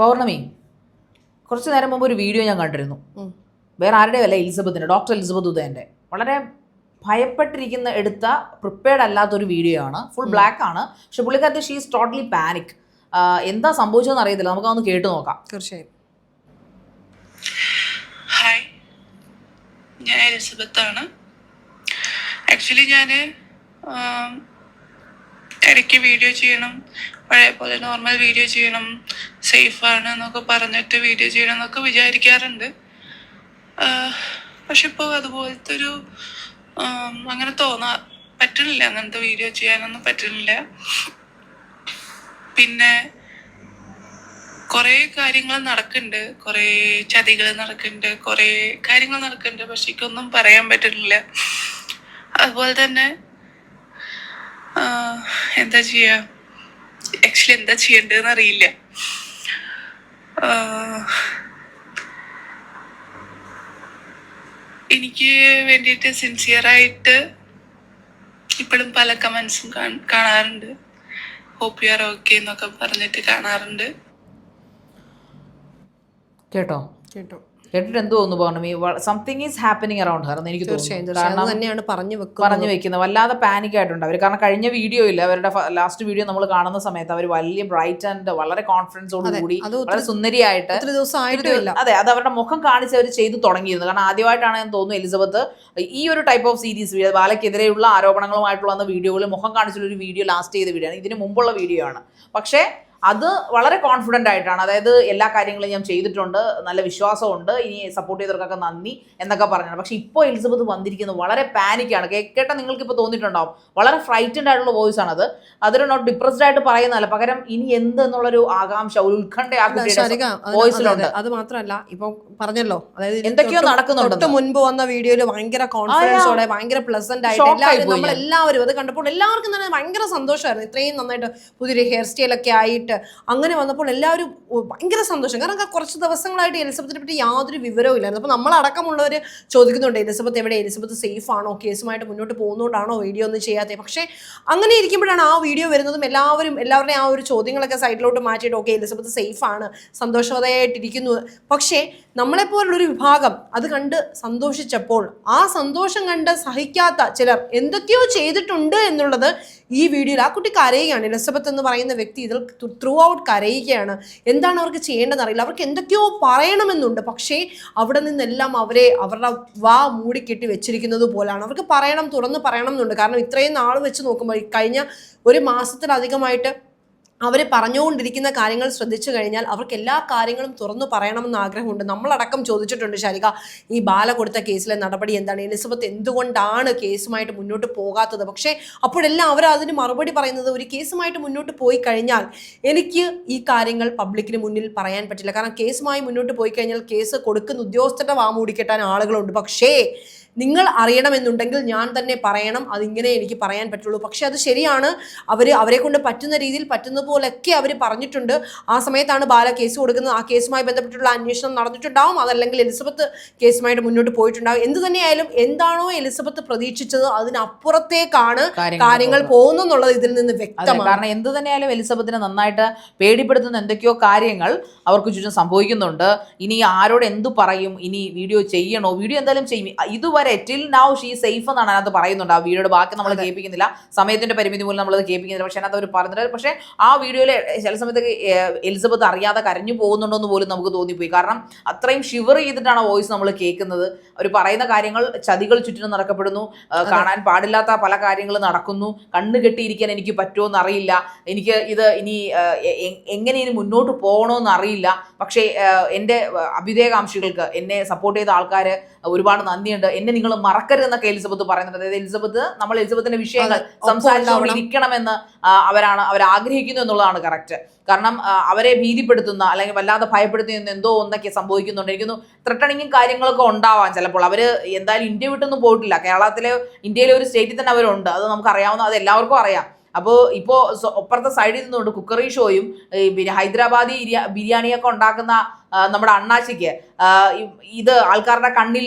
പൗർണമി. കുറച്ച് നേരം മുമ്പ് ഒരു വീഡിയോ ഞാൻ കണ്ടിരുന്നു. വേറെ ആരുടെയും അല്ല എലിസബത്തിന്റെ ഡോക്ടർ എലിസബത്ത് ഉദയന്റെ. വളരെ ഭയപ്പെട്ടിരിക്കുന്ന എടുത്ത പ്രിപ്പയർഡ് അല്ലാത്തൊരു വീഡിയോ ആണ്. ഫുൾ ബ്ലാക്ക് ആണ്. പക്ഷെ പുള്ളിക്കാരത്തി ഷീസ് ടോട്ടലി പാനിക് എന്താ സംഭവിച്ചതെന്ന് അറിയത്തില്ല. നമുക്കതൊന്ന് കേട്ട് നോക്കാം. തീർച്ചയായും. ഹായ് ഞാൻ എലിസബത്ത് ആണ് ആക്ച്വലി ഞാൻ ഇടയ്ക്ക് വീഡിയോ ചെയ്യണം പഴയ പോലെ നോർമൽ വീഡിയോ ചെയ്യണം സേഫാണ് എന്നൊക്കെ പറഞ്ഞിട്ട് വീഡിയോ ചെയ്യണം എന്നൊക്കെ വിചാരിക്കാറുണ്ട് പക്ഷെ ഇപ്പോൾ അതുപോലത്തെ ഒരു അങ്ങനെ തോന്നാ പറ്റണില്ല അങ്ങനത്തെ വീഡിയോ ചെയ്യാനൊന്നും പറ്റണില്ല പിന്നെ കുറേ കാര്യങ്ങൾ നടക്കുന്നുണ്ട് കുറേ ചതികൾ നടക്കുന്നുണ്ട് കുറേ കാര്യങ്ങൾ നടക്കുന്നുണ്ട് പക്ഷെ എനിക്കൊന്നും പറയാൻ പറ്റുന്നില്ല. അതുപോലെ തന്നെ എന്താ ചെയ്യാ? ആക്ച്വലി എന്താ ചെയ്യേണ്ടതെന്ന് അറിയില്ല എനിക്ക് വേണ്ടിയിട്ട് സിൻസിയറായിട്ട് ഇപ്പോഴും പല കമൻസും കാണാറുണ്ട്. ഹോപ്പ് യു ആർ ഓക്കെ എന്നൊക്കെ പറഞ്ഞിട്ട് കാണാറുണ്ട്. കേട്ടോ? കേട്ടോ. കേട്ടിട്ട് എന്ത് തോന്നുന്നു Pournami something is happening around her എന്ന് എനിക്ക് തോന്നുന്നു. തന്നെയാണ് പറഞ്ഞു വെക്കുന്നത്. പറഞ്ഞു വെക്കുന്നത്. വല്ലാതെ പാനിക് ആയിട്ടുണ്ട് അവർ കാരണം കഴിഞ്ഞ വീഡിയോ ഇല്ല അവരുടെ ലാസ്റ്റ് വീഡിയോ നമ്മൾ കാണുന്ന സമയത്ത് അവർ വലിയ ബ്രൈറ്റ് ആൻഡ് വളരെ കോൺഫിഡൻസോട് കൂടി വളരെ സുന്ദരിയായിട്ട് അതെ അത് അവരുടെ മുഖം കാണിച്ച് അവർ ചെയ്തു തുടങ്ങിയിരുന്നു. കാരണം ആദ്യമായിട്ടാണ് ഞാൻ തോന്നുന്നു എലിസബത്ത് ഈ ഒരു ടൈപ്പ് ഓഫ് സീരീസ് ബാലയ്ക്കെതിരെയുള്ള ആരോപണങ്ങളുമായിട്ടുള്ള വീഡിയോകളിൽ മുഖം കാണിച്ചുള്ള ഒരു വീഡിയോ ലാസ്റ്റ് ചെയ്ത വീഡിയോ ആണ്. ഇതിന് മുമ്പുള്ള വീഡിയോ ആണ്. പക്ഷേ അത് വളരെ കോൺഫിഡന്റ് ആയിട്ടാണ്. അതായത് എല്ലാ കാര്യങ്ങളും ഞാൻ ചെയ്തിട്ടുണ്ട്. നല്ല വിശ്വാസമുണ്ട്. ഇനി സപ്പോർട്ട് ചെയ്തവർക്കൊക്കെ നന്ദി എന്നൊക്കെ പറഞ്ഞാണ്. പക്ഷേ ഇപ്പോൾ എലിസബത്ത് വന്നിരിക്കുന്നത് വളരെ പാനിക്കാണ് കേട്ട നിങ്ങൾക്ക് ഇപ്പോൾ തോന്നിയിട്ടുണ്ടാവും. വളരെ ഫ്രൈറ്റൻഡ് ആയിട്ടുള്ള വോയിസ് ആണത്. അതൊരു നോട്ട് ഡിപ്രസ്ഡ് ആയിട്ട് പറയുന്നതല്ല. പകരം ഇനി എന്ത് എന്നുള്ളൊരു ആകാംക്ഷ ഒരു ഉത്കണ്ഠ വോയിസിലുണ്ട് അതെ, മാത്രമല്ല ഇപ്പൊ പറഞ്ഞല്ലോ. അതായത് എന്തൊക്കെയോ നടക്കുന്നുണ്ട് മുൻപ് വന്ന വീഡിയോയിൽ ഭയങ്കര കോൺഫിഡൻസോടെ ഭയങ്കര പ്ലസന്റ് ആയിട്ട് എല്ലാവരും നമ്മൾ എല്ലാവരും അത് കണ്ടപ്പോൾ എല്ലാവർക്കും തന്നെ ഭയങ്കര സന്തോഷമായിരുന്നു. ഇത്രയും നന്നായിട്ട് പുതിയൊരു ഹെയർ സ്റ്റൈൽ ഒക്കെ ആയിട്ട് അങ്ങനെ വന്നപ്പോൾ എല്ലാവരും ഭയങ്കര സന്തോഷം. കാരണം കുറച്ച് ദിവസങ്ങളായിട്ട് എലിസബത്തിനെ പറ്റി യാതൊരു വിവരവും ഇല്ലായിരുന്നു. അപ്പോൾ നമ്മളടക്കമുള്ളവർ ചോദിക്കുന്നുണ്ട് എലിസബത്ത് എവിടെ? എലിസബത്ത് സേഫ് ആണോ? കേസുമായിട്ട് മുന്നോട്ട് പോകുന്നതുകൊണ്ടാണോ വീഡിയോ ഒന്നും ചെയ്യാത്തത്? പക്ഷേ അങ്ങനെ ഇരിക്കുമ്പോഴാണ് ആ വീഡിയോ വരുന്നതും എല്ലാവരും എല്ലാവരുടെയും ആ ഒരു ചോദ്യങ്ങളൊക്കെ സൈഡിലോട്ട് മാറ്റിയിട്ട് ഓക്കെ എലിസബത്ത് സേഫ് ആണ് സന്തോഷവതയായിട്ടിരിക്കുന്നു പക്ഷേ നമ്മളെപ്പോലുള്ളൊരു വിഭാഗം അത് കണ്ട് സന്തോഷിച്ചപ്പോൾ ആ സന്തോഷം കണ്ട് സഹിക്കാത്ത ചിലർ എന്തൊക്കെയോ ചെയ്തിട്ടുണ്ട് എന്നുള്ളത് ഈ വീഡിയോയിൽ ആ കുട്ടി കരയുകയാണ്. എലിസബത്ത് എന്ന് പറയുന്ന വ്യക്തി ഇതിൽ ത്രൂ ഔട്ട് കരയുകയാണ്. എന്താണ് അവർക്ക് ചെയ്യേണ്ടതെന്ന് അറിയില്ല. അവർക്ക് എന്തൊക്കെയോ പറയണമെന്നുണ്ട്. പക്ഷേ അവിടെ നിന്നെല്ലാം അവരെ അവരുടെ വാ മൂടിക്കെട്ടി വെച്ചിരിക്കുന്നത് പോലാണ്. അവർക്ക് പറയണം തുറന്ന് പറയണം എന്നുണ്ട്. കാരണം ഇത്രയും നാൾ വെച്ച് നോക്കുമ്പോൾ കഴിഞ്ഞ ഒരു മാസത്തിലധികമായിട്ട് അവർ പറഞ്ഞുകൊണ്ടിരിക്കുന്ന കാര്യങ്ങൾ ശ്രദ്ധിച്ചു കഴിഞ്ഞാൽ അവർക്ക് എല്ലാ കാര്യങ്ങളും തുറന്നു പറയണമെന്ന് ആഗ്രഹമുണ്ട്. നമ്മളടക്കം ചോദിച്ചിട്ടുണ്ട് ശരിക ഈ ബാല കൊടുത്ത കേസിലെ നടപടി എന്താണ്? എലിസബത്ത് എന്തുകൊണ്ടാണ് കേസുമായിട്ട് മുന്നോട്ട് പോകാത്തത്? പക്ഷേ അപ്പോഴെല്ലാം അവർ അതിന് മറുപടി പറയുന്നത് ഒരു കേസുമായിട്ട് മുന്നോട്ട് പോയി കഴിഞ്ഞാൽ എനിക്ക് ഈ കാര്യങ്ങൾ പബ്ലിക്കിന് മുന്നിൽ പറയാൻ പറ്റില്ല. കാരണം കേസുമായി മുന്നോട്ട് പോയി കഴിഞ്ഞാൽ കേസ് കൊടുക്കുന്ന ഉദ്യോഗസ്ഥരുടെ വാമൂടിക്കെട്ടാൻ ആളുകളുണ്ട്. പക്ഷേ നിങ്ങൾ അറിയണമെന്നുണ്ടെങ്കിൽ ഞാൻ തന്നെ പറയണം. അതിങ്ങനെ എനിക്ക് പറയാൻ പറ്റുള്ളൂ. പക്ഷെ അത് ശരിയാണ്. അവർ അവരെ കൊണ്ട് പറ്റുന്ന രീതിയിൽ പറ്റുന്ന പോലൊക്കെ അവർ പറഞ്ഞിട്ടുണ്ട്. ആ സമയത്താണ് ബാല കേസ് കൊടുക്കുന്നത്. ആ കേസുമായി ബന്ധപ്പെട്ടുള്ള അന്വേഷണം നടന്നിട്ടുണ്ടാവും. അതല്ലെങ്കിൽ എലിസബത്ത് കേസുമായിട്ട് മുന്നോട്ട് പോയിട്ടുണ്ടാവും. എന്ത് തന്നെയായാലും എന്താണോ എലിസബത്ത് പ്രതീക്ഷിച്ചത് അതിനപ്പുറത്തേക്കാണ് കാര്യങ്ങൾ കാര്യങ്ങൾ പോകുന്നെന്നുള്ളത് ഇതിൽ നിന്ന് വ്യക്തമാണ്. കാരണം എന്ത് തന്നെയായാലും എലിസബത്തിനെ നന്നായിട്ട് പേടിപ്പെടുത്തുന്ന എന്തൊക്കെയോ കാര്യങ്ങൾ അവർക്ക് ചുറ്റും സംഭവിക്കുന്നുണ്ട്. ഇനി ആരോട് എന്തു പറയും? ഇനി വീഡിയോ ചെയ്യണോ? വീഡിയോ എന്തായാലും ചെയ്യും. ഇതുവരെ ടിൽ നൗ ഷീ സേഫ് എന്നാണ് അതിനകത്ത് പറയുന്നുണ്ട്. ആ വീഡിയോയുടെ ബാക്കി നമ്മൾ കേൾപ്പിക്കുന്നില്ല. സമയത്തിന്റെ പരിമിതി മൂലം നമ്മൾ കേൾപ്പിക്കുന്നില്ല. പക്ഷേ അതിനകത്ത് അവർ പറഞ്ഞിട്ട് പക്ഷേ ആ വീഡിയോയിൽ ചില സമയത്തൊക്കെ എലിസബത്ത് അറിയാതെ കരഞ്ഞു പോകുന്നുണ്ടോ എന്ന് പോലും നമുക്ക് തോന്നിപ്പോയി. കാരണം അത്രയും ഷിവർ ചെയ്തിട്ടാണ് വോയിസ് നമ്മൾ കേൾക്കുന്നത്. അവർ പറയുന്ന കാര്യങ്ങൾ ചതികൾ ചുറ്റിനും നടക്കപ്പെടുന്നു. കാണാൻ പാടില്ലാത്ത പല കാര്യങ്ങൾ നടക്കുന്നു. കണ്ണ് കെട്ടിയിരിക്കാൻ എനിക്ക് പറ്റുമോ എന്നറിയില്ല. എനിക്ക് ഇത് ഇനി എങ്ങനെ ഇനി മുന്നോട്ട് പോകണമെന്ന് അറിയില്ല പക്ഷേ എന്റെ അഭ്യുദയകാംക്ഷികൾക്ക് എന്നെ സപ്പോർട്ട് ചെയ്ത ആൾക്കാർ ഒരുപാട് നന്ദിയുണ്ട്. എന്നെ നിങ്ങൾ മറക്കരുത് എന്നൊക്കെ എലിസബത്ത് പറയുന്നുണ്ട്. അതായത് എലിസബത്ത് നമ്മൾ എലിസബത്തിന്റെ വിഷയങ്ങൾ സംസാരിച്ചുകൊണ്ടിരിക്കണമെന്ന് അവരാണ് അവർ ആഗ്രഹിക്കുന്നു എന്നുള്ളതാണ് കറക്റ്റ് കാരണം അവരെ ഭീതിപ്പെടുത്തുന്ന അല്ലെങ്കിൽ വല്ലാതെ ഭയപ്പെടുത്തുന്ന എന്തോ ഒന്നൊക്കെ സംഭവിക്കുന്നുണ്ട്. എനിക്കൊന്നു ത്രട്ടണിങ്ങും കാര്യങ്ങളൊക്കെ ഉണ്ടാവാം ചിലപ്പോൾ. അവർ എന്തായാലും ഇന്ത്യ വിട്ടൊന്നും പോയിട്ടില്ല. കേരളത്തിലെ ഇന്ത്യയിലെ ഒരു സ്റ്റേറ്റിൽ തന്നെ അവരുണ്ട്. അത് നമുക്ക് അറിയാവുന്ന അത് എല്ലാവർക്കും അറിയാം. അപ്പോൾ ഇപ്പോൾ അപ്പുറത്തെ സൈഡിൽ നിന്നുകൊണ്ട് കുക്കറി ഷോയും പിന്നെ ഹൈദരാബാദി ബിരിയാണിയൊക്കെ ഉണ്ടാക്കുന്ന നമ്മുടെ അണ്ണാച്ചിക്ക്. ഇത് ആൾക്കാരുടെ കണ്ണിൽ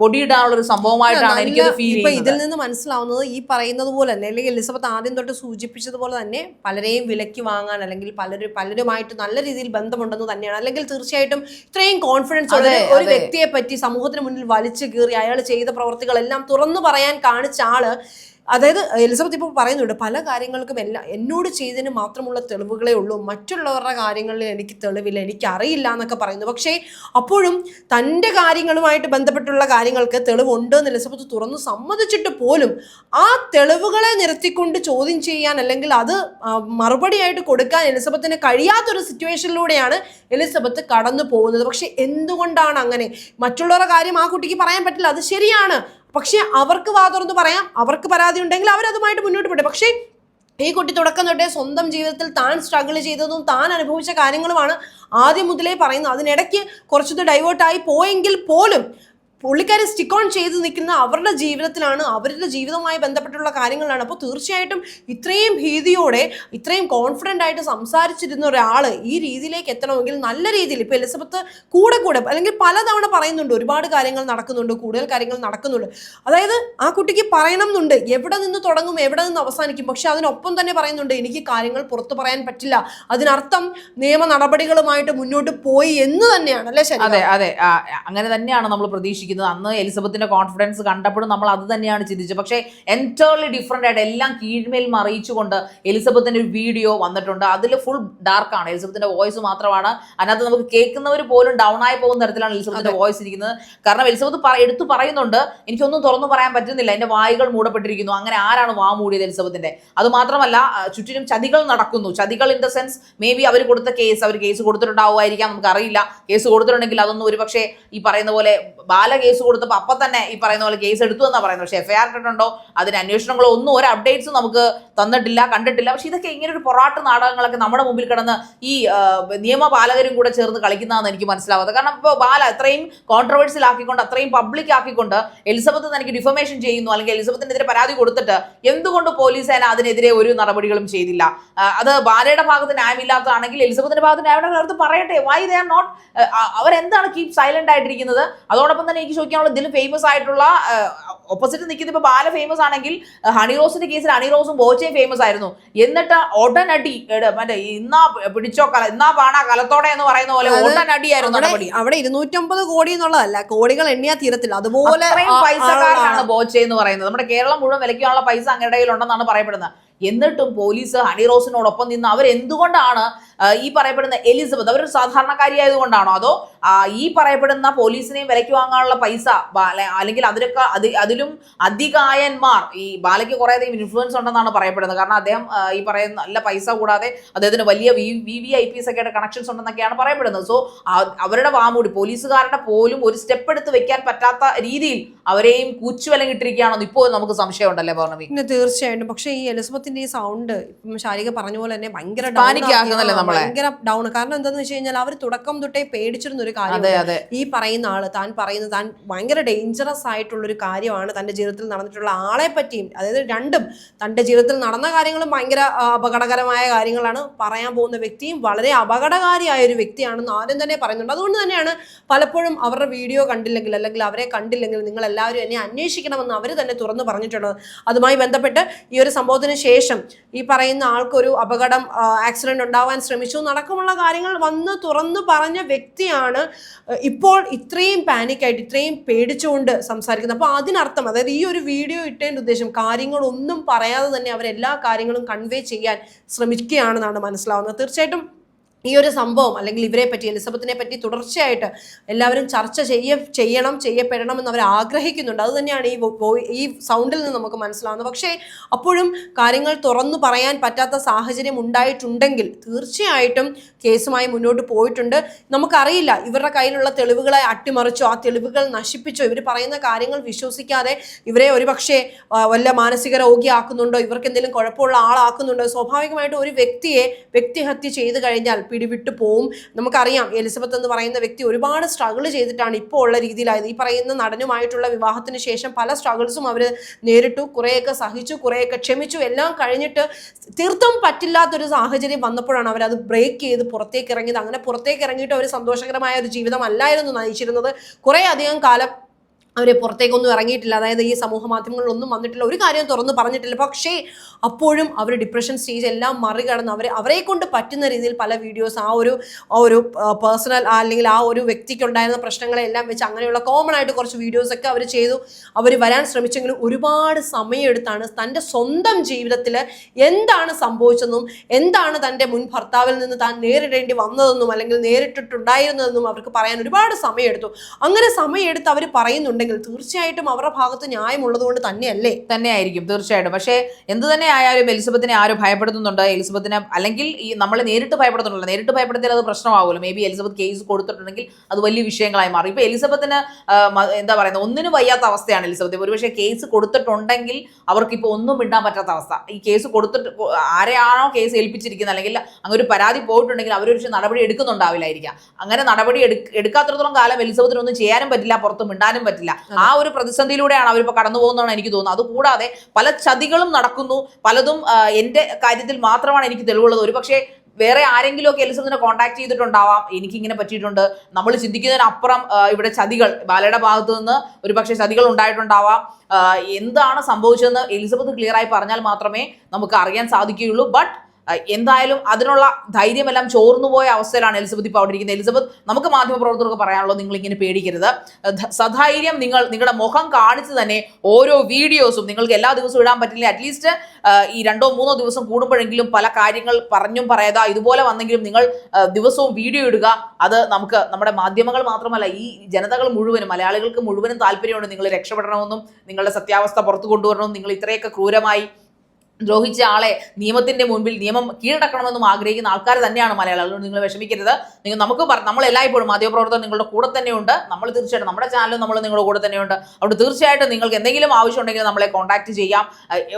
പൊടിയിടാനുള്ള ഒരു സംഭവമായിട്ടാണ് എനിക്ക് ഫീൽ ഇപ്പൊ ഇതിൽ നിന്ന് മനസ്സിലാവുന്നത് ഈ പറയുന്നത് പോലെ തന്നെ അല്ലെങ്കിൽ എലിസബത്ത് ആദ്യം തൊട്ട് സൂചിപ്പിച്ചതുപോലെ തന്നെ പലരെയും വിലക്ക് വാങ്ങാൻ അല്ലെങ്കിൽ പലരും പലരുമായിട്ട് നല്ല രീതിയിൽ ബന്ധമുണ്ടെന്ന് തന്നെയാണ്. അല്ലെങ്കിൽ തീർച്ചയായിട്ടും ഇത്രയും കോൺഫിഡൻസ് ഉള്ള ഒരു വ്യക്തിയെ പറ്റി സമൂഹത്തിന് മുന്നിൽ വലിച്ചു കീറി അയാൾ ചെയ്ത പ്രവർത്തികളെല്ലാം തുറന്നു പറയാൻ കാണിച്ച ആൾ അതായത് എലിസബത്ത് ഇപ്പോൾ പറയുന്നുണ്ട് പല കാര്യങ്ങൾക്കും എല്ലാം എന്നോട് ചെയ്തതിന് മാത്രമുള്ള തെളിവുകളേ ഉള്ളൂ. മറ്റുള്ളവരുടെ കാര്യങ്ങളിൽ എനിക്ക് തെളിവില്ല എനിക്ക് അറിയില്ല എന്നൊക്കെ പറയുന്നു. പക്ഷേ അപ്പോഴും തന്റെ കാര്യങ്ങളുമായിട്ട് ബന്ധപ്പെട്ടുള്ള കാര്യങ്ങൾക്ക് തെളിവുണ്ട് എന്ന് എലിസബത്ത് തുറന്നു സമ്മതിച്ചിട്ട് പോലും ആ തെളിവുകളെ നിരത്തിക്കൊണ്ട് ചോദ്യം ചെയ്യാൻ അല്ലെങ്കിൽ അത് മറുപടിയായിട്ട് കൊടുക്കാൻ എലിസബത്തിന് കഴിയാത്തൊരു സിറ്റുവേഷനിലൂടെയാണ് എലിസബത്ത് കടന്നു പോകുന്നത്. പക്ഷേ എന്തുകൊണ്ടാണ് അങ്ങനെ? മറ്റുള്ളവരുടെ കാര്യം ആ കുട്ടിക്ക് പറയാൻ പറ്റില്ല. അത് ശരിയാണ്. പക്ഷെ അവർക്ക് വാതുറന്ന് പറയാം. അവർക്ക് പരാതി ഉണ്ടെങ്കിൽ അവരതുമായിട്ട് മുന്നോട്ട് പോട്ടെ. പക്ഷേ ഈ കുട്ടി തുടക്കം തൊട്ടേ സ്വന്തം ജീവിതത്തിൽ താൻ സ്ട്രഗിൾ ചെയ്തതും താൻ അനുഭവിച്ച കാര്യങ്ങളുമാണ് ആദ്യം മുതലേ പറയുന്നത്. അതിനിടയ്ക്ക് കുറച്ചത് ഡൈവേർട്ടായി പോയെങ്കിൽ പോലും പുള്ളിക്കാരി സ്റ്റിക്ക് ഓൺ ചെയ്ത് നിൽക്കുന്ന അവരുടെ ജീവിതത്തിലാണ് അവരുടെ ജീവിതവുമായി ബന്ധപ്പെട്ടുള്ള കാര്യങ്ങളാണ്. അപ്പോൾ തീർച്ചയായിട്ടും ഇത്രയും ഭീതിയോടെ ഇത്രയും കോൺഫിഡന്റ് ആയിട്ട് സംസാരിച്ചിരുന്ന ഒരാൾ ഈ രീതിയിലേക്ക് എത്തണമെങ്കിൽ നല്ല രീതിയിൽ ഇപ്പോൾ എലിസബത്ത് കൂടെ കൂടെ അല്ലെങ്കിൽ പലതവണ പറയുന്നുണ്ട് ഒരുപാട് കാര്യങ്ങൾ നടക്കുന്നുണ്ട് കൂടുതൽ കാര്യങ്ങൾ നടക്കുന്നുണ്ട്. അതായത് ആ കുട്ടിക്ക് പറയണം എന്നുണ്ട്. എവിടെ നിന്ന് തുടങ്ങും എവിടെ നിന്ന് അവസാനിക്കും. പക്ഷെ അതിനൊപ്പം തന്നെ പറയുന്നുണ്ട് എനിക്ക് കാര്യങ്ങൾ പുറത്തു പറയാൻ പറ്റില്ല. അതിനർത്ഥം നിയമ നടപടികളുമായിട്ട് മുന്നോട്ട് പോയി എന്ന് തന്നെയാണ്. അല്ലേ ശരി അതെ അതെ. അങ്ങനെ തന്നെയാണ് നമ്മൾ പ്രതീക്ഷിക്കുന്നത്. അന്ന് എലിസബത്തിന്റെ കോൺഫിഡൻസ് കണ്ടപ്പോഴും നമ്മൾ അത് തന്നെയാണ് ചിന്തിച്ചത്. പക്ഷേ എന്റേർലി ഡിഫറെന്റ് ആയിട്ട് എല്ലാം കീഴ്മേൽ മറിയിച്ചുകൊണ്ട് എലിസബത്തിന്റെ ഒരു വീഡിയോ വന്നിട്ടുണ്ട്. അതിൽ ഫുൾ ഡാർക്കാണ് എലിസബത്തിന്റെ വോയിസ് മാത്രമാണ്. അതിനകത്ത് നമുക്ക് കേൾക്കുന്നവർ പോലും ഡൗൺ ആയി പോകുന്ന തരത്തിലാണ് എലിസബത്തിന്റെ വോയിസ് ഇരിക്കുന്നത്. കാരണം എലിസബത്ത് എടുത്തു പറയുന്നുണ്ട്. എനിക്കൊന്നും തുറന്നു പറയാൻ പറ്റുന്നില്ല. എന്റെ വായുകൾ മൂടപ്പെട്ടിരിക്കുന്നു. അങ്ങനെ ആരാണ് വാ മൂടിയത് എലിസബത്തിന്റെ? അത് മാത്രമല്ല ചുറ്റിനും ചതികൾ നടക്കുന്നു. ചതികൾ in the sense may be അവർ കൊടുത്ത കേസ് അവർ കേസ് കൊടുത്തിട്ടുണ്ടാവുമായിരിക്കാം. നമുക്ക് അറിയില്ല കേസ് കൊടുത്തിട്ടുണ്ടെങ്കിൽ അതൊന്നും ഒരു പക്ഷേ ഈ പറയുന്ന പോലെ ബാല കേസ് കൊടുത്തപ്പോൾ അപ്പം തന്നെ ഈ പറയുന്ന പോലെ കേസ് എടുത്തു എന്നാണ് പറയുന്നത്. പക്ഷേ എഫ്ഐആർ ഇട്ടിട്ടുണ്ടോ? അതിന് അന്വേഷണങ്ങളോ ഒന്നും ഒരു അപ്ഡേറ്റ്സും നമുക്ക് തന്നിട്ടില്ല കണ്ടിട്ടില്ല. പക്ഷേ ഇതൊക്കെ ഇങ്ങനെ ഒരു പൊറാട്ട് നാടകങ്ങളൊക്കെ നമ്മുടെ മുമ്പിൽ കിടന്ന് ഈ നിയമപാലകരും കൂടെ ചേർന്ന് കളിക്കുന്നതാണെന്ന് എനിക്ക് മനസ്സിലാവാത്തത് കാരണം ഇപ്പോൾ ബാല അത്രയും കോൺട്രവേഴ്സിൽ ആക്കിക്കൊണ്ട് അത്രയും പബ്ലിക് ആക്കിക്കൊണ്ട് എലിസബത്ത് തനിക്ക് ഡിഫമേഷൻ ചെയ്യുന്നു അല്ലെങ്കിൽ എലിസബത്തിനെതിരെ പരാതി കൊടുത്തിട്ട് എന്തുകൊണ്ട് പോലീസ് സേന അതിനെതിരെ ഒരു നടപടികളും ചെയ്തില്ല? അത് ബാലയുടെ ഭാഗത്ത് ന്യായമില്ലാത്തതാണെങ്കിൽ എലിസബത്തിന്റെ ഭാഗത്ത് ന്യായമില്ലാത്ത പറയട്ടെ. വൈ ദേ ആർ നോട്ട് അവരെന്താണ് കീപ് സൈലന്റ് ആയിട്ടിരിക്കുന്നത്? അതോടൊപ്പം തന്നെ എനിക്ക് ചോദിക്കാനുള്ള ഇതിൽ ഫേമസ് ആയിട്ടുള്ള ഓപ്പോസിറ്റ് നിൽക്കുന്ന ഇപ്പൊ ബാല ഫേമസ് ആണെങ്കിൽ ഹണി റോസിന്റെ കേസിൽ ഹണി റോസും ബോച്ചയും ഫേമസ് ആയിരുന്നു. എന്നിട്ട് ഉടനടി എട് മറ്റേ ഇന്നാ പിടിച്ചോ കല ഇന്നാ പാണ കലത്തോടെ എന്ന് പറയുന്ന പോലെ ഉടനടി ആയിരുന്നു അവിടെ നടപടി. അവിടെ ഇരുന്നൂറ്റമ്പത് കോടി എന്നുള്ളതല്ല കോടികൾ എണ്ണിയാ തീരത്തില്ല. അതുപോലെ പൈസക്കാരാണ് പൈസക്കാരനാണ് ബോച്ചെ എന്ന് പറയുന്നത്. നമ്മുടെ കേരളം മുഴുവൻ വിലയ്ക്കാനുള്ള പൈസ അങ്ങയുടെ കയ്യിലുണ്ടെന്നാണ് പറയപ്പെടുന്നത്. എന്നിട്ടും പോലീസ് ഹണി റോസിനോടൊപ്പം നിന്ന് അവർ എന്തുകൊണ്ടാണ് ഈ പറയപ്പെടുന്ന എലിസബത്ത് അവരൊരു സാധാരണക്കാരിയായതുകൊണ്ടാണോ അതോ ഈ പറയപ്പെടുന്ന പോലീസിനെയും വിലയ്ക്ക് വാങ്ങാനുള്ള പൈസ അല്ലെങ്കിൽ അതിലൊക്കെ അതി അതിലും അധികായന്മാർ ഈ ബാലയ്ക്ക് കുറേ അധികം ഇൻഫ്ലുവൻസ് ഉണ്ടെന്നാണ് പറയപ്പെടുന്നത്. കാരണം അദ്ദേഹം ഈ പറയുന്ന നല്ല പൈസ കൂടാതെ അദ്ദേഹത്തിന് വലിയ V V I P S ഒക്കെ കണക്ഷൻസ് ഉണ്ടെന്നൊക്കെയാണ് പറയപ്പെടുന്നത്. സോ അവരുടെ വാമൂടി പോലീസുകാരുടെ പോലും ഒരു സ്റ്റെപ്പ് എടുത്ത് വെക്കാൻ പറ്റാത്ത രീതിയിൽ അവരെയും കൂച്ചുവിലങ്ങിട്ടിരിക്കുകയാണെന്ന് ഇപ്പോൾ നമുക്ക് പൗർണമി? പിന്നെ തീർച്ചയായിട്ടും. പക്ഷേ ഈ എലിസബത്തിന്റെ ഈ സൗണ്ട് ഇപ്പം ശാരിക പറഞ്ഞ പോലെ തന്നെ ഭയങ്കര? ഭയങ്കര ഡൗൺ കാരണം എന്താന്ന് വെച്ച് കഴിഞ്ഞാൽ അവർ തുടക്കം തൊട്ടേ പേടിച്ചിരുന്ന ഒരു കാര്യം ഈ പറയുന്ന ആൾ താൻ പറയുന്ന താൻ ഭയങ്കര ഡേഞ്ചറസ് ആയിട്ടുള്ള ഒരു കാര്യമാണ് തന്റെ ജീവിതത്തിൽ നടന്നിട്ടുള്ള ആളെ പറ്റിയും അതായത് രണ്ടും തന്റെ ജീവിതത്തിൽ നടന്ന കാര്യങ്ങളും ഭയങ്കര അപകടകരമായ കാര്യങ്ങളാണ് പറയാൻ പോകുന്ന വ്യക്തിയും വളരെ അപകടകാരിയായ ഒരു വ്യക്തിയാണെന്ന് ആരും തന്നെ പറയുന്നുണ്ട്. അതുകൊണ്ട് തന്നെയാണ് പലപ്പോഴും അവരുടെ വീഡിയോ കണ്ടില്ലെങ്കിൽ അല്ലെങ്കിൽ അവരെ കണ്ടില്ലെങ്കിൽ നിങ്ങൾ എല്ലാവരും എന്നെ അന്വേഷിക്കണമെന്ന് അവർ തന്നെ തുറന്നു പറഞ്ഞിട്ടുള്ളത്. അതുമായി ബന്ധപ്പെട്ട് ഈ ഒരു സംഭവത്തിന് ശേഷം ഈ പറയുന്ന ആൾക്കൊരു അപകടം ആക്സിഡന്റ് ഉണ്ടാവാൻ ശ്രമിച്ചു. നടക്കമുള്ള കാര്യങ്ങൾ വന്ന് തുറന്നു പറഞ്ഞ വ്യക്തിയാണ് ഇപ്പോൾ ഇത്രയും പാനിക്കായിട്ട് ഇത്രയും പേടിച്ചുകൊണ്ട് സംസാരിക്കുന്നത്. അപ്പോൾ അതിനർത്ഥം അതായത് ഈ ഒരു വീഡിയോ ഇട്ടതിന്റെ ഉദ്ദേശം കാര്യങ്ങളൊന്നും പറയാതെ തന്നെ അവരെല്ലാ കാര്യങ്ങളും കൺവേ ചെയ്യാൻ ശ്രമിക്കുകയാണെന്നാണ് മനസ്സിലാവുന്നത്. തീർച്ചയായിട്ടും ഈ ഒരു സംഭവം അല്ലെങ്കിൽ ഇവരെ പറ്റി എലിസബത്തിനെ പറ്റി തുടർച്ചയായിട്ട് എല്ലാവരും ചർച്ച ചെയ്യ ചെയ്യണം ചെയ്യപ്പെടണം എന്ന് അവർ ആഗ്രഹിക്കുന്നുണ്ട്. അതുതന്നെയാണ് ഈ ഈ സൗണ്ടിൽ നിന്ന് നമുക്ക് മനസ്സിലാവുന്നത്. പക്ഷേ അപ്പോഴും കാര്യങ്ങൾ തുറന്നു പറയാൻ പറ്റാത്ത സാഹചര്യം ഉണ്ടായിട്ടുണ്ടെങ്കിൽ തീർച്ചയായിട്ടും കേസുമായി മുന്നോട്ട് പോയിട്ടുണ്ട്. നമുക്കറിയില്ല ഇവരുടെ കയ്യിലുള്ള തെളിവുകളെ അട്ടിമറിച്ചോ ആ തെളിവുകൾ നശിപ്പിച്ചോ. ഇവർ പറയുന്ന കാര്യങ്ങൾ വിശ്വസിക്കാതെ ഇവരെ ഒരുപക്ഷെ വല്ല മാനസിക രോഗിയാക്കുന്നുണ്ടോ ഇവർക്ക് എന്തെങ്കിലും കുഴപ്പമുള്ള ആളാക്കുന്നുണ്ടോ സ്വാഭാവികമായിട്ടും ഒരു വ്യക്തിയെ വ്യക്തിഹത്യ ചെയ്തു കഴിഞ്ഞാൽ പിടിവിട്ട് പോവും. നമുക്കറിയാം എലിസബത്ത് എന്ന് പറയുന്ന വ്യക്തി ഒരുപാട് സ്ട്രഗിൾ ചെയ്തിട്ടാണ് ഇപ്പോൾ ഉള്ള രീതിയിലായത്. ഈ പറയുന്ന നടനുമായിട്ടുള്ള വിവാഹത്തിന് ശേഷം പല സ്ട്രഗിൾസും അവർ നേരിട്ടു. കുറേയൊക്കെ സഹിച്ചു കുറേയൊക്കെ ക്ഷമിച്ചു. എല്ലാം കഴിഞ്ഞിട്ട് തീർത്തും പറ്റില്ലാത്തൊരു സാഹചര്യം വന്നപ്പോഴാണ് അവരത് ബ്രേക്ക് ചെയ്ത് പുറത്തേക്ക് ഇറങ്ങിയത്. അങ്ങനെ പുറത്തേക്ക് ഇറങ്ങിയിട്ട് അവർ സന്തോഷകരമായ ഒരു ജീവിതം അല്ലായിരുന്നു നയിച്ചിരുന്നത്. കുറേ അധികം കാലം അവർ പുറത്തേക്കൊന്നും ഇറങ്ങിയിട്ടില്ല. അതായത് ഈ സമൂഹ മാധ്യമങ്ങളിലൊന്നും വന്നിട്ടില്ല. ഒരു കാര്യം തുറന്ന് പറഞ്ഞിട്ടില്ല. പക്ഷേ അപ്പോഴും അവർ ഡിപ്രഷൻ സ്റ്റേജ് എല്ലാം മറികടന്ന് അവർ അവരെ കൊണ്ട് പറ്റുന്ന രീതിയിൽ പല വീഡിയോസ് ആ ഒരു ആ ഒരു പേഴ്സണൽ അല്ലെങ്കിൽ ആ ഒരു വ്യക്തിക്ക് ഉണ്ടായിരുന്ന പ്രശ്നങ്ങളെല്ലാം വെച്ച് അങ്ങനെയുള്ള കോമൺ ആയിട്ട് കുറച്ച് വീഡിയോസ് ഒക്കെ അവർ ചെയ്തു. അവർ വരാൻ ശ്രമിച്ചെങ്കിലും ഒരുപാട് സമയമെടുത്താണ് തന്റെ സ്വന്തം ജീവിതത്തിൽ എന്താണ് സംഭവിച്ചതെന്നും എന്താണ് തന്റെ മുൻ ഭർത്താവിൽ നിന്ന് താൻ നേരിടേണ്ടി വന്നതെന്നും അല്ലെങ്കിൽ നേരിട്ടിട്ടുണ്ടായിരുന്നതെന്നും അവർക്ക് പറയാൻ ഒരുപാട് സമയമെടുത്തു. അങ്ങനെ സമയമെടുത്ത് അവർ പറയുന്നുണ്ടെങ്കിൽ തീർച്ചയായിട്ടും അവരുടെ ഭാഗത്ത് ന്യായമുള്ളതുകൊണ്ട് തന്നെയല്ലേ? തന്നെയായിരിക്കും തീർച്ചയായിട്ടും. പക്ഷേ എന്ത് തന്നെ ആയാലും എലിസബത്തിനെ ആരും ഭയപ്പെടുത്തുന്നുണ്ട്. എലിസബത്തിനെ അല്ലെങ്കിൽ ഈ നമ്മളെ നേരിട്ട് ഭയപ്പെടുത്തുന്നുണ്ട് നേരിട്ട് ഭയപ്പെടുത്തിയാൽ അത് പ്രശ്നമാവുമല്ലോ. മേ ബി എലിസബത്ത് കേസ് കൊടുത്തിട്ടുണ്ടെങ്കിൽ അത് വലിയ വിഷയങ്ങളായി മാറും. ഇപ്പൊ എലിസബത്തിന് എന്താ പറയുന്നത്? ഒന്നിനും വയ്യാത്ത അവസ്ഥയാണ് എലിസബത്ത്. ഒരുപക്ഷെ കേസ് കൊടുത്തിട്ടുണ്ടെങ്കിൽ അവർക്ക് ഇപ്പോൾ ഒന്നും മിണ്ടാൻ പറ്റാത്ത അവസ്ഥ. ഈ കേസ് കൊടുത്തിട്ട് ആരെയാണോ കേസ് ഏൽപ്പിച്ചിരിക്കുന്നത്? അല്ലെങ്കിൽ അങ്ങനെ ഒരു പരാതി പോയിട്ടുണ്ടെങ്കിൽ പക്ഷേ നടപടി എടുക്കുന്നുണ്ടാവില്ലായിരിക്കാം. അങ്ങനെ നടപടി എടുക്കാത്തിടത്തോളം കാലം എലിസബത്തിനൊന്നും ചെയ്യാനും പറ്റില്ല. പുറത്ത് മിണ്ടാനും പറ്റില്ല. ആ ഒരു പ്രതിസന്ധിയിലൂടെയാണ് അവരിപ്പോൾ കടന്നു പോകുന്നതാണ് എനിക്ക് തോന്നുന്നത്. അതുകൂടാതെ പല ചതികളും നടക്കുന്നു. പലതും എന്റെ കാര്യത്തിൽ മാത്രമാണ് എനിക്ക് തെളിവുള്ളത്. ഒരുപക്ഷെ വേറെ ആരെങ്കിലും ഒക്കെ എലിസബത്തിനെ കോൺടാക്ട് ചെയ്തിട്ടുണ്ടാവാം. എനിക്ക് ഇങ്ങനെ പറ്റിയിട്ടുണ്ട്. നമ്മൾ ചിന്തിക്കുന്നതിനപ്പുറം ഇവിടെ ചതികൾ ബാലയുടെ ഭാഗത്തു നിന്ന് ഒരുപക്ഷെ ചതികൾ ഉണ്ടായിട്ടുണ്ടാവാം. എന്താണ് സംഭവിച്ചതെന്ന് എലിസബത്ത് ക്ലിയർ ആയി പറഞ്ഞാൽ മാത്രമേ നമുക്ക് അറിയാൻ സാധിക്കുകയുള്ളൂ. ബട്ട് എന്തായാലും അതിനുള്ള ധൈര്യമെല്ലാം ചോർന്നു പോയ അവസ്ഥയിലാണ് എലിസബത്ത് ഇപ്പോൾ അവിടെ ഇരിക്കുന്നത് എലിസബത്ത് നമുക്ക് മാധ്യമപ്രവർത്തകർക്ക് പറയാനുള്ളത് നിങ്ങൾ ഇങ്ങനെ പേടിക്കരുത് സധൈര്യം നിങ്ങൾ നിങ്ങളുടെ മുഖം കാണിച്ച് തന്നെ ഓരോ വീഡിയോസും നിങ്ങൾക്ക് എല്ലാ ദിവസവും ഇടാൻ പറ്റില്ല. അറ്റ്ലീസ്റ്റ് ഈ രണ്ടോ മൂന്നോ ദിവസം കൂടുമ്പോഴെങ്കിലും പല കാര്യങ്ങൾ പറഞ്ഞും പറയാതെ. ഇതുപോലെ വന്നെങ്കിലും നിങ്ങൾ ദിവസവും വീഡിയോ ഇടുക. അത് നമുക്ക് നമ്മുടെ മാധ്യമങ്ങൾ മാത്രമല്ല ഈ ജനതകൾ മുഴുവനും മലയാളികൾക്ക് മുഴുവനും താല്പര്യമുണ്ട് നിങ്ങൾ രക്ഷപ്പെടണമെന്നും നിങ്ങളുടെ സത്യാവസ്ഥ പുറത്തു കൊണ്ടുവരണമെന്നും നിങ്ങൾ ഇത്രയൊക്കെ ക്രൂരമായി ദ്രോഹിച്ച ആളെ നിയമത്തിന്റെ മുൻപിൽ നിയമം കീഴടക്കണമെന്നും ആഗ്രഹിക്കുന്ന ആൾക്കാർ തന്നെയാണ് മലയാളം. അതുകൊണ്ട് നിങ്ങൾ വിഷമിക്കരുത്. നിങ്ങൾ നമുക്ക് നമ്മൾ എല്ലായ്പ്പോഴും മാധ്യമപ്രവർത്തകർ നിങ്ങളുടെ കൂടെ തന്നെയുണ്ട്. നമ്മൾ തീർച്ചയായിട്ടും നമ്മുടെ ചാനലും നമ്മൾ നിങ്ങളുടെ കൂടെ തന്നെയുണ്ട്. അതുകൊണ്ട് തീർച്ചയായിട്ടും നിങ്ങൾക്ക് എന്തെങ്കിലും ആവശ്യം ഉണ്ടെങ്കിൽ നമ്മളെ കോൺടാക്ട് ചെയ്യാം.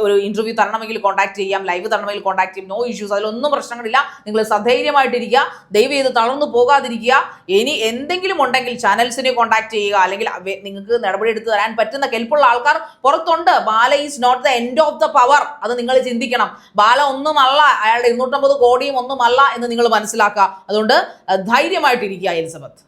ഒരു ഇന്റർവ്യൂ തരണമെങ്കിൽ കോൺടാക്ട് ചെയ്യാം. ലൈവ് തരണമെങ്കിൽ കോൺടാക്ട് ചെയ്യും. നോ ഇഷ്യൂസ് അതിലൊന്നും പ്രശ്നങ്ങളില്ല. നിങ്ങൾ സധൈര്യമായിട്ടിരിക്കുക. ദയവ് ചെയ്ത് തളർന്നു പോകാതിരിക്കുക. ഇനി എന്തെങ്കിലും ഉണ്ടെങ്കിൽ ചാനൽസിനെ കോൺടാക്ട് ചെയ്യുക. അല്ലെങ്കിൽ നിങ്ങൾക്ക് നടപടി എടുത്ത് തരാൻ പറ്റുന്ന കെൽപ്പുള്ള ആൾക്കാർ പുറത്തുണ്ട്. Bala is not the end of the power അത് നിങ്ങൾ ചിന്തിക്കണം. ബാല ഒന്നുമല്ല അയാളുടെ ഇരുന്നൂറ്റമ്പത് കോടിയും ഒന്നുമല്ല എന്ന് നിങ്ങൾ മനസ്സിലാക്കുക. അതുകൊണ്ട് ധൈര്യമായിട്ടിരിക്കുക എലിസബത്ത്.